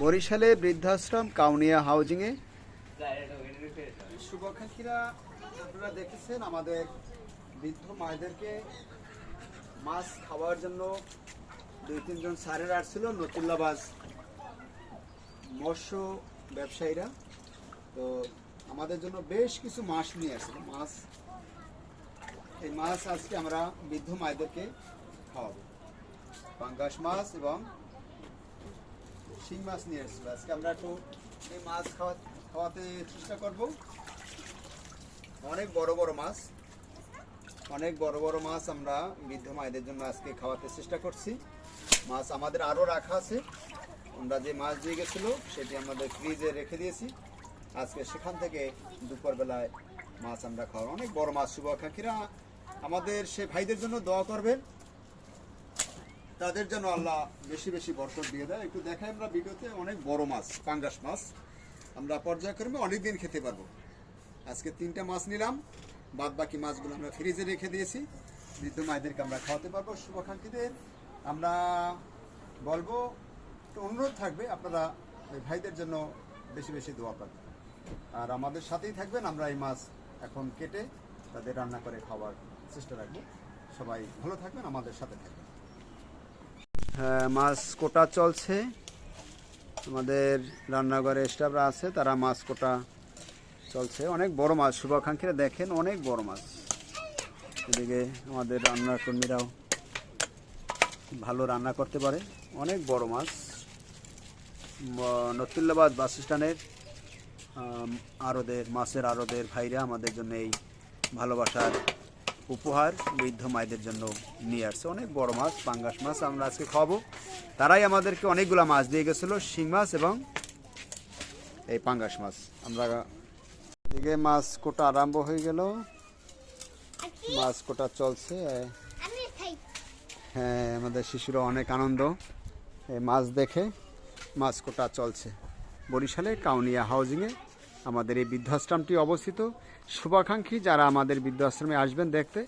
বরিশালে বৃদ্ধাশ্রম, কাউনিয়া হাউজিংয়ে। শুভাকাঙ্ক্ষীরা, আপনারা দেখেছেন আমাদের বৃদ্ধ মায়েদেরকে মাছ খাওয়ার জন্য দুই তিনজন স্যারের আসছিল, নতুল্লাবাজ মৎস্য ব্যবসায়ীরা। তো আমাদের জন্য বেশ কিছু মাছ নিয়ে আসছিল, মাছ। এই মাছ আজকে আমরা বৃদ্ধ মায়েদেরকে খাওয়াবো। পাঙ্গাস মাছ এবং শিং মাছ নিয়ে এসেছিল আজকে আমরা একটু এই মাছ খাওয়া খাওয়াতে চেষ্টা করব। অনেক বড় বড় মাছ। অনেক বড় বড় মাছ আমরা বৃদ্ধ মায়েদের জন্য আজকে খাওয়াতে চেষ্টা করছি। মাছ আমাদের আরও রাখা আছে। আমরা যে মাছ দিয়ে গেছিল, সেটি আমাদের ফ্রিজে রেখে দিয়েছি। আজকে সেখান থেকে দুপুরবেলায় মাছ আমরা খাওয়া অনেক বড় মাছ। শুভ শুভাকাঙ্ক্ষীরা আমাদের সে ভাইদের জন্য দোয়া করবেন। তাদের জন্য আল্লাহ বেশি বেশি বরকত দিয়ে দেয়। একটু দেখাই আমরা ভিডিওতে অনেক বড় মাছ, পাঙ্গাস মাছ। আমরা পর্যায়ক্রমে অনেক দিন খেতে পারব। আজকে তিনটা মাছ নিলাম বাদ বাকি মাছগুলো আমরা ফ্রিজে রেখে দিয়েছি। বৃদ্ধ মায়েদেরকে আমরা খাওয়াতে পারব শুভাকাঙ্ক্ষীদের। আমরা বলব অনুরোধ থাকবে, আপনারা এই ভাইদের জন্য বেশি বেশি দোয়া করবেন। আর আমাদের সাথেই থাকবেন, আমরা এই মাছ এখন কেটে তাদের রান্না করে খাওয়ার চেষ্টা রাখব। সবাই ভালো থাকবেন, আমাদের সাথে থাকবেন। মাছ কোটা চলছে। আমাদের রান্নাঘরে স্টাফরা আছে, তারা মাছ কোটা চলছে। অনেক বড় মাছ, শুভাকাঙ্ক্ষীরা দেখেন, অনেক বড় মাছ। এদিকে আমাদের রান্নার কর্মীরাও ভালো রান্না করতে পারে। অনেক বড় মাছ। নতুল্লাবাদ বাস স্ট্যান্ডের আরদের, মাছের আরদের ভাইরা আমাদের জন্য এই ভালোবাসার উপহার বৃদ্ধ মায়েদের জন্য নিয়ে আসছে। অনেক বড় মাছ পাঙ্গাস মাছ আমরা আজকে খাওয়াবো তারাই আমাদেরকে অনেকগুলো মাছ দিয়ে গেছিল শিং মাছ এবং এই পাঙ্গাস মাছ। আমরা এদিকে মাছ কোটা আরম্ভ হয়ে গেল। মাছ কোটা চলছে। হ্যাঁ আমাদের শিশুরা অনেক আনন্দ। এই মাছ দেখে মাছ কোটা চলছে। বরিশালে কাউনিয়া হাউজিংয়ে আমাদের এই বৃদ্ধাশ্রমটি অবস্থিত। শুভাকাঙ্ক্ষী যারা আমাদের বৃদ্ধাশ্রমে আসবেন দেখতে,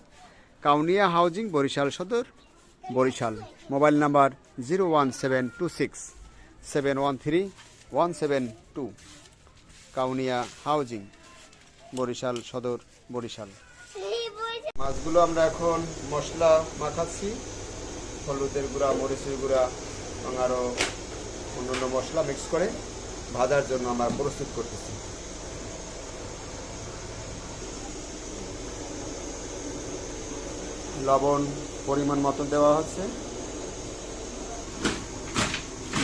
Kaunia housing, Barishal Sadar, Barishal. Mobile number zero one seven two six, seven one three one seven two. Kaunia housing, Barishal Sadar, Barishal. মাছগুলো আমরা এখন মশলা মাখাচ্ছি। হলুদের গুঁড়া, মরিচের গুঁড়া, এবং অন্যান্য মশলা মিক্স করে। ভাজার জন্য আমরা প্রস্তুত করতেছি। লবণ পরিমাণ মতন দেওয়া হচ্ছে।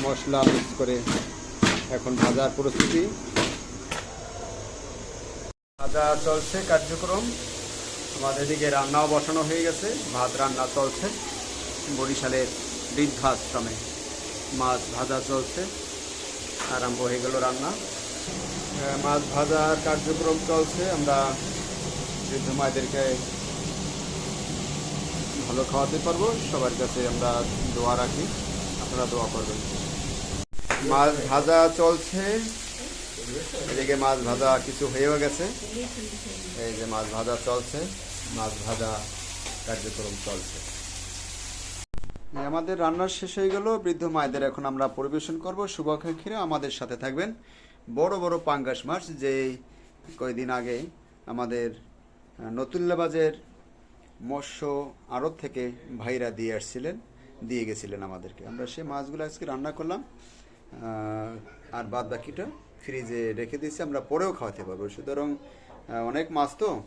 মশলা মিক্স করে এখন ভাজার প্রস্তুতি। ভাজা চলছে কার্যক্রম। আমাদের এদিকে রান্নাও বসানো হয়ে গেছে। ভাত রান্না চলছে বরিশালের বৃদ্ধাশ্রমে। মাছ ভাজা চলছে। আরম্ভ হয়ে গেল রান্না। মাছ ভাজার কার্যক্রম চলছে। আমরা বৃদ্ধ মায়েদেরকে ভালো খাওয়াতে পারব। সবার কাছে আমরা দোয়া রাখি। আপনারা দোয়া করবেন। মাছ ভাজা চলছে। এদিকে মাছ ভাজা কিছু হয়েও গেছে। এই যে মাছ ভাজা চলছে। মাছ ভাজা কার্যক্রম চলছে। আমাদের রান্নার শেষ হয়ে গেল। বৃদ্ধ মায়েদের এখন আমরা পরিবেশন করব। শুভাকাঙ্ক্ষীরা আমাদের সাথে থাকবেন। বড় বড় পাঙ্গাস মাছ যে কয়েকদিন আগে আমাদের নতুল্লাবাজের মৎস্য আড়ত থেকে ভাইরা দিয়ে আসছিলেন, দিয়ে গেছিলেন আমাদেরকে। আমরা সেই মাছগুলো আজকে রান্না করলাম। আর বাদ বাকিটা ফ্রিজে রেখে দিয়েছি। আমরা পরেও খাওয়াতে পারব। সুতরাং অনেক মাছ তো।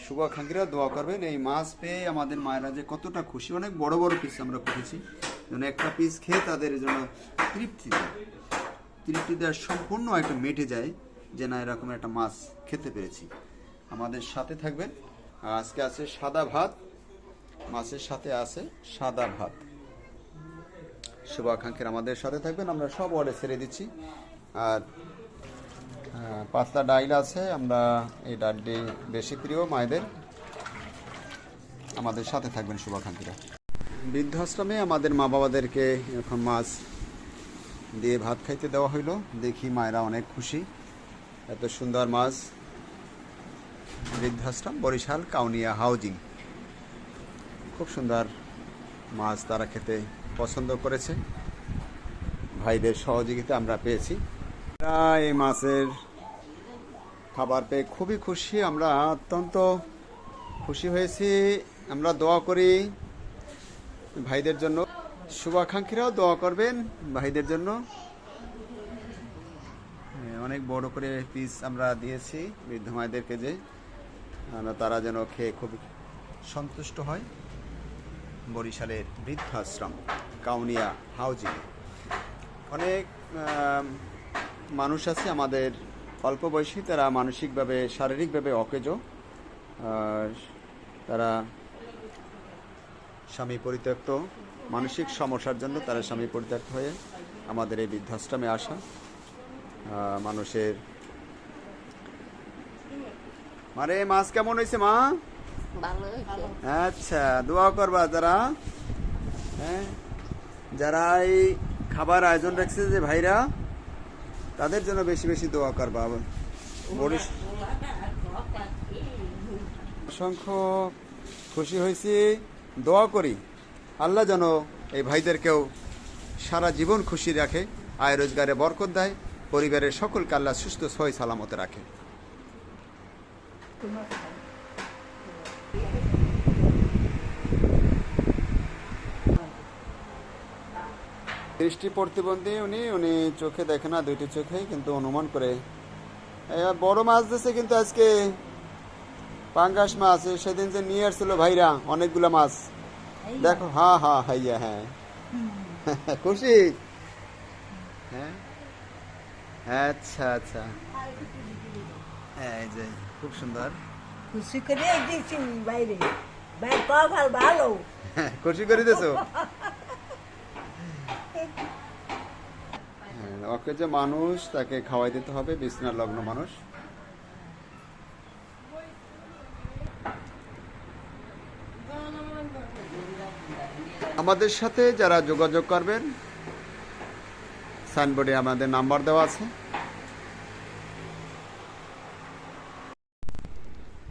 শুভাকাঙ্ক্ষীরা দোয়া করবেন। এই মাছ পেয়ে আমাদের মায়েরা যে কতটা খুশি, অনেক বড় বড় পিস আমরা করেছি। যেন একটা পিস খেয়ে তাদের জন্য তৃপ্তি তৃপ্তি দেওয়ার সম্পূর্ণ একটা মেটে যায় যে না, এরকম একটা মাছ খেতে পেরেছি। আমাদের সাথে থাকবেন। আজকে আছে সাদা ভাত। মাছের সাথে আছে সাদা ভাত। শুভাকাঙ্ক্ষীর আমাদের সাথে থাকবেন। আমরা সব অর্ডার ছেড়ে দিচ্ছি। আর পাতলা ডাইল আছে, আমরা এই ডালটি বেশি প্রিয় মায়েদের। আমাদের সাথে থাকবেন শুভাকাঙ্ক্ষীরা। বৃদ্ধাশ্রমে আমাদের মা বাবাদেরকে এখন মাছ দিয়ে ভাত খাইতে দেওয়া হইল। দেখি মায়েরা অনেক খুশি। এত সুন্দর মাছ। বৃদ্ধাশ্রম, বরিশাল, কাউনিয়া হাউজিং। খুব সুন্দর মাছ তারা খেতে পছন্দ করেছে। ভাইদের সহযোগিতা আমরা পেয়েছি। এই মাছের খাবার পেয়ে খুবই খুশি। আমরা অত্যন্ত খুশি হয়েছি। আমরা দোয়া করি ভাইদের জন্য। শুভাকাঙ্ক্ষীরাও দোয়া করবেন ভাইদের জন্য। অনেক বড় করে পিস আমরা দিয়েছি বৃদ্ধ মায়েদেরকে যে তারা যেন খেয়ে খুব সন্তুষ্ট হয়। বরিশালের বৃদ্ধাশ্রম, কাউনিয়া হাউজিং। অনেক মানুষ আছে আমাদের অল্প বয়সী তারা মানসিকভাবে শারীরিকভাবে অকেজ। তারা স্বামী পরিত্যক্ত। মানসিক সমস্যার জন্য তারা স্বামী পরিত্যক্ত হয়ে আমাদের এই বৃদ্ধাশ্রমে আসা। মানুষের মারে মাছ কেমন হয়েছে মা? আচ্ছা দোয়া করবা যারা। হ্যাঁ যারা এই খাবার আয়োজন রাখছে যে ভাইরা তাদের জন্য বেশি বেশি দোয়া করবা অসংখ্য খুশি হয়েছি। দোয়া করি আল্লাহ যেন এই ভাইদেরকেও সারা জীবন খুশি রাখে, আয় রোজগারে বরকত দেয়, পরিবারের সকলকে আল্লাহ সুস্থ সহি সালামতে রাখে। দৃষ্টি প্রতিবন্ধী উনি উনি চোখে দেখে না দুইটি চোখে কিন্তু অনুমান করে। এ, বড় মাছ দিছে কিন্তু আজকে পাঙ্গাস মাছ সেদিন যে নিয়ে আসছিল ভাইরা অনেকগুলো মাছ। দেখো হ্যাঁ হ্যাঁ হাইয়া হ্যাঁ। খুশি? হ্যাঁ? আচ্ছা আচ্ছা। এই যে খুব সুন্দর। খুশি করে দিয়েছি বাইরে ভালো খুশি করে দিয়েছ ওকে যে মানুষ তাকে খাওয়াই দিতে হবে, বিছনার লগ্ন মানুষ। আমাদের সাথে যারা যোগাযোগ করবেন, সাইনবোর্ডে আমাদের নাম্বার দেওয়া আছে।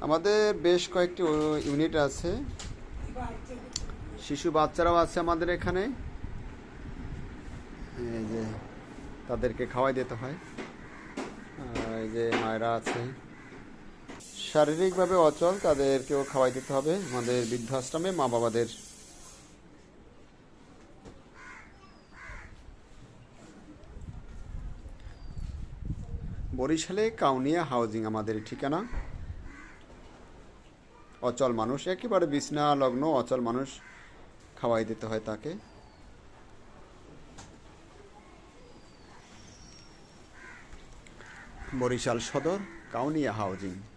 আমাদের বেশ কয়েকটি ইউনিট আছে। শিশু বাচ্চারাও আছে আমাদের এখানে। এই যে তাদেরকে খাওয়াই দিতে হয়। এই যে মায়েরা আছে। শারীরিকভাবে অচল, তাদেরকেও খাওয়াই দিতে হবে। আমাদের বৃদ্ধাশ্রমে মা বাবাদের বরিশালে কাউনিয়া হাউজিং আমাদের ঠিকানা। অচল মানুষ, একেবারে বিছনা, লগ্ন, অচল মানুষ খাওয়াই দিতে হয় তাকে। বরিশাল সদর কাউনিয়া হাউজিং।